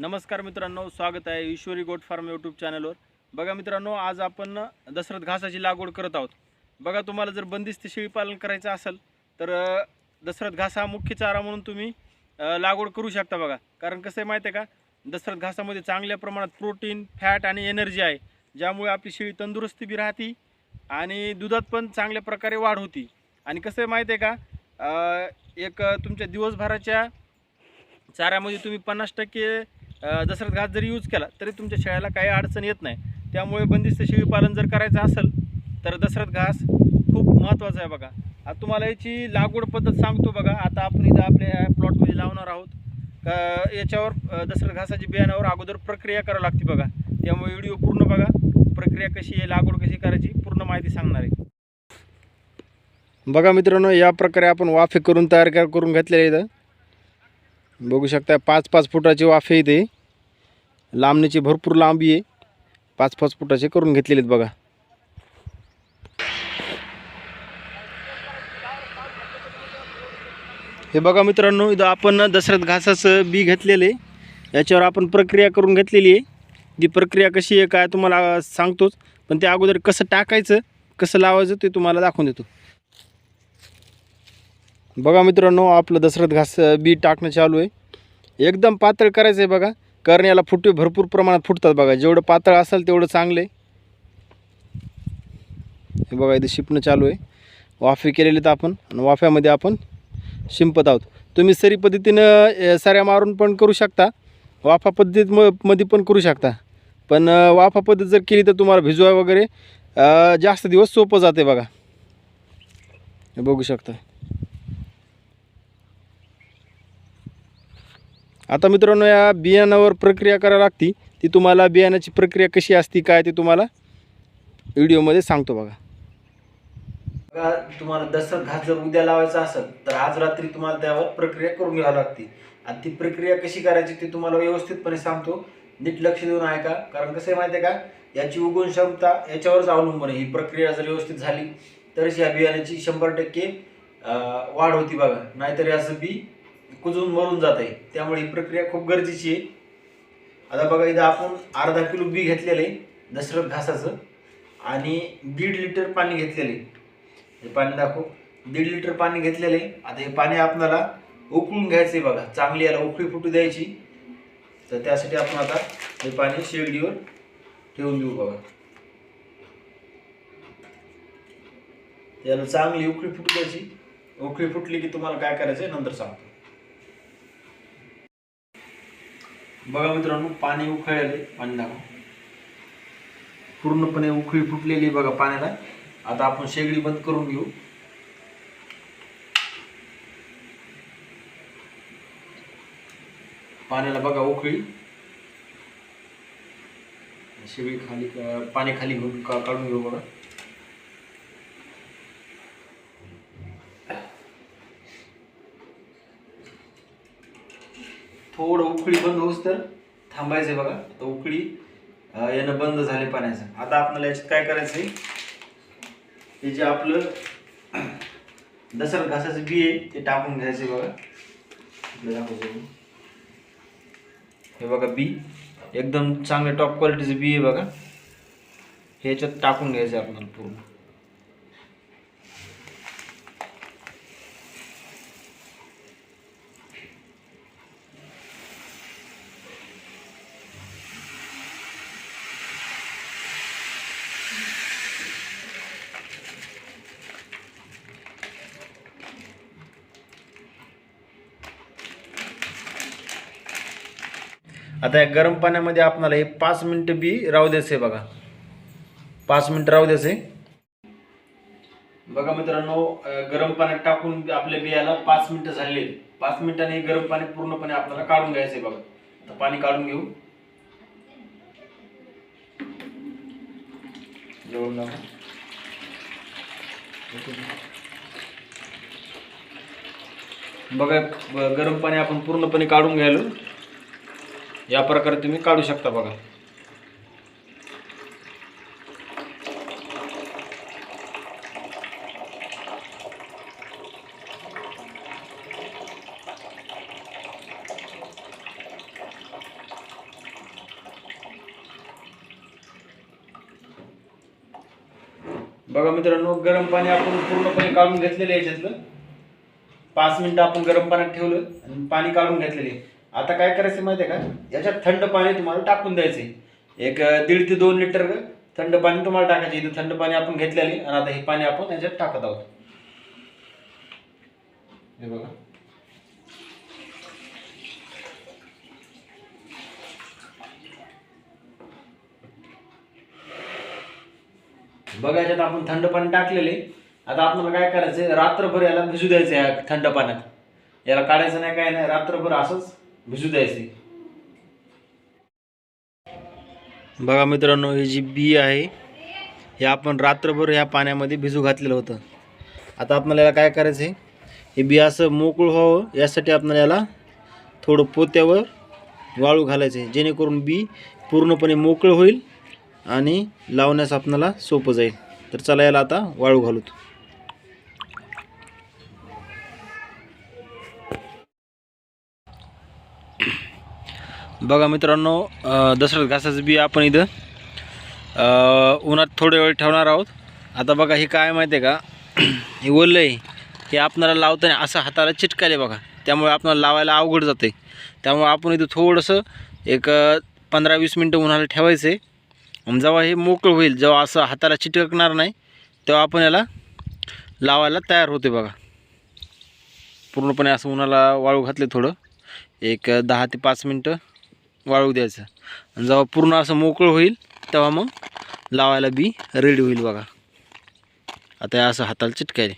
नमस्कार मित्रांनो स्वागत आहे ईश्वरी गोट फार्म यूट्यूब चॅनलवर बघा मित्रांनो आज आपण दशरथ घासाची लागवड करत आहोत. बघा तुम्हाला जर बंदिस्त शेळीपालन करायचं असेल तर दशरथ घास हा मुख्य चारा म्हणून तुम्ही लागवड करू शकता बघा. कारण कसं आहे माहिती आहे का? दशरथ घासामध्ये चांगल्या प्रमाणात प्रोटीन फॅट आणि एनर्जी आहे. ज्यामुळे आपली शेळी तंदुरुस्ती बी राहते आणि दुधात पण चांगल्या प्रकारे वाढ होती. आणि कसं आहे माहिती आहे का? एक तुमच्या दिवसभराच्या चाऱ्यामध्ये तुम्ही पन्नास टक्के दसरत दशरथ घास जरी यूज केला तरी तुमच्या शेळ्याला काही अडचण येत नाही. त्यामुळे बंदिस्त शेळीपालन जर करायचं असेल तर दशरथ घास खूप महत्त्वाचा आहे बघा. आता तुम्हाला याची लागवड पद्धत सांगतो बघा. आता आपण इथं आपल्या प्लॉटमध्ये लावणार आहोत. का याच्यावर दसरत दशरथ घासाची बियाण्यावर अगोदर प्रक्रिया करावी लागते बघा. त्यामुळे व्हिडिओ पूर्ण बघा. प्रक्रिया कशी आहे लागवड कशी करायची पूर्ण माहिती सांगणार आहे. बघा मित्रांनो या प्रकारे आपण वाफे करून तयार करून घेतलेले इथं बघू शकता पाच पाच फुटाची वाफे इथे. लांबणीची भरपूर लांबी आहे. पाच पाच फुटाचे करून घेतलेले आहेत बघा. हे बघा मित्रांनो इथं आपण दशरथ घासाचं बी घेतलेलं आहे. याच्यावर आपण प्रक्रिया करून घेतलेली आहे. ती प्रक्रिया कशी आहे काय तुम्हाला सांगतोच. पण त्या अगोदर कसं टाकायचं कसं लावायचं ते तुम्हाला दाखवून देतो. बघा मित्रांनो आपलं दसरथ घास बी टाकणं चालू आहे. एकदम पातळ करायचं आहे बघा. कारण याला फुटे भरपूर प्रमाणात फुटतात बघा. जेवढं पातळ असेल तेवढं चांगलं आहे हे बघा इथं शिपणं चालू आहे. वाफे केलेले तर आपण आणि वाफ्यामध्ये आपण शिंपत आहोत. तुम्ही सरी पद्धतीनं सऱ्या मारून पण करू शकता. वाफा पद्धतीत म मध्ये पण करू शकता. पण वाफा पद्धत जर केली तर तुम्हाला भिजवा वगैरे जास्त दिवस सोपं जाते बघा. हे बघू शकता. आता मित्रांनो या बियाणावर प्रक्रिया करावी लागती. ती तुम्हाला बियाण्याची प्रक्रिया कशी असती काय ते तुम्हाला व्हिडिओमध्ये सांगतो बघा. बघा तुम्हाला दसर घास जर उद्या लावायचा असेल तर आज रात्री तुम्हाला त्यावर प्रक्रिया करून घ्यावी लागते. आणि ती प्रक्रिया कशी करायची ते तुम्हाला व्यवस्थितपणे सांगतो. नीट लक्ष देऊन ऐका. कारण कसं आहे माहिती आहे का? याची उगवण क्षमता याच्यावरच अवलंबून आहे. ही प्रक्रिया जर व्यवस्थित झाली तरच या बियाण्याची शंभर टक्के वाढ होती बघा. नाहीतर याचं बी कुजून मरून जात आहे त्यामुळे ही प्रक्रिया खूप गरजेची आहे. आता बघा इथं आपण अर्धा किलो बी घेतलेलं आहे दशरथ घासाचं आणि दीड लिटर पाणी घेतलेलं आहे. हे पाणी दाखव. दीड लिटर पाणी घेतलेलं आहे. आता हे पाणी आपणाला उकळून घ्यायचं आहे बघा. चांगली याला उकळी फुटू द्यायची. तर त्यासाठी आपण आता हे पाणी शेगडीवर ठेवून देऊ बघा. याला चांगली उकळी फुटू द्यायची. उकळी फुटली की तुम्हाला काय करायचं आहे नंतर सांगतो. बघा मित्रांनो पाणी उखळले पाणी दाखव. पूर्णपणे उकळी फुटलेली बघा पाण्याला. आता आपण शेगडी बंद करून घेऊ. पाण्याला बघा उकळी शेगडी खाली पाणी खाली घेऊन का- काढून घेऊ बघा. थोडं उकळी बंद होऊस तर थांबायचंय बघा. तर उकळी यानं बंद झाले पाण्याचं. आता आपल्याला याच्यात काय करायचं आहे हे जे आपलं दसरा घासाचं बी आहे ते टाकून घ्यायचंय बघा. दाखवतो हे बघा बी. एकदम चांगल्या टॉप क्वालिटीचं बी आहे बघा. हे याच्यात टाकून घ्यायचं आपल्याला पूर्ण. आता या गरम पाण्यामध्ये आपणाला हे पाच मिनटं बी राहू द्यायचं आहे बघा. पाच मिनटं राहू द्यायचं आहे बघा मित्रांनो गरम पाण्यात टाकून आपल्या बियाला पाच मिनटं झालेली पाच मिनिटांनी गरम पाणी पूर्णपणे आपल्याला काढून घ्यायचं आहे बघा. आता पाणी काढून घेऊ. जवळ बघा गरम पाणी आपण पूर्णपणे काढून घ्यायलो. या प्रकारे तुम्ही काढू शकता बघा. बघा मित्रांनो गरम पाणी आपण पूर्णपणे काढून घेतलेलं याच्यातलं. पाच मिनिटं आपण गरम पाण्यात ठेवलं आणि पाणी काढून घेतलेले आता काय करायचं माहिती आहे का? याच्यात थंड पाणी तुम्हाला टाकून द्यायचे एक दीड ते दोन लिटर थंड पाणी तुम्हाला टाकायचे. इथं थंड पाणी आपण घेतलेले आणि आता हे पाणी आपण याच्यात टाकत आहोत. हे बघा. बघा याच्यात आपण थंड पाणी टाकलेले आता आपल्याला काय करायचं रात्रभर याला भिजू द्यायचं या थंड पाण्यात. याला काढायचं नाही काय नाही. रात्रभर असंच भिजू द्यायची. बघा मित्रांनो ही जी बी आहे हे आपण रात्रभर ह्या पाण्यामध्ये भिजू घातलेलं होतं. आता आपल्याला याला काय करायचं आहे हे बी असं मोकळं व्हावं यासाठी आपल्याला याला थोडं पोत्यावर वाळू घालायचं आहे जेणेकरून बी पूर्णपणे मोकळं होईल आणि लावण्यास आपणाला सोपं जाईल. तर चला याला आता वाळू घालूत. बघा मित्रांनो अं, घासाचं बी आपण इथं उन्हात थोडे वेळ ठेवणार आहोत. आता बघा हे काय माहिती आहे का? हे ओलं आहे. हे आपणाला लावताना असं हाताला चिटकायले बघा. त्यामुळे आपणाला लावायला अवघड जाते. त्यामुळे आपण इथं थोडंसं एक पंधरा वीस मिनटं उन्हाला ठेवायचं आहे जेव्हा हे मोकळं होईल जेव्हा असं हाताला चिटकणार नाही तेव्हा आपण याला लावायला तयार होते बघा. पूर्णपणे असं उन्हाला वाळू घातले थोडं. एक दहा ते पाच मिनटं. वाळू द्यायचं. आणि जेव्हा पूर्ण असं मोकळं होईल तेव्हा मग लावायला बी रेडी होईल बघा. आता असं हाताला चिटकायले.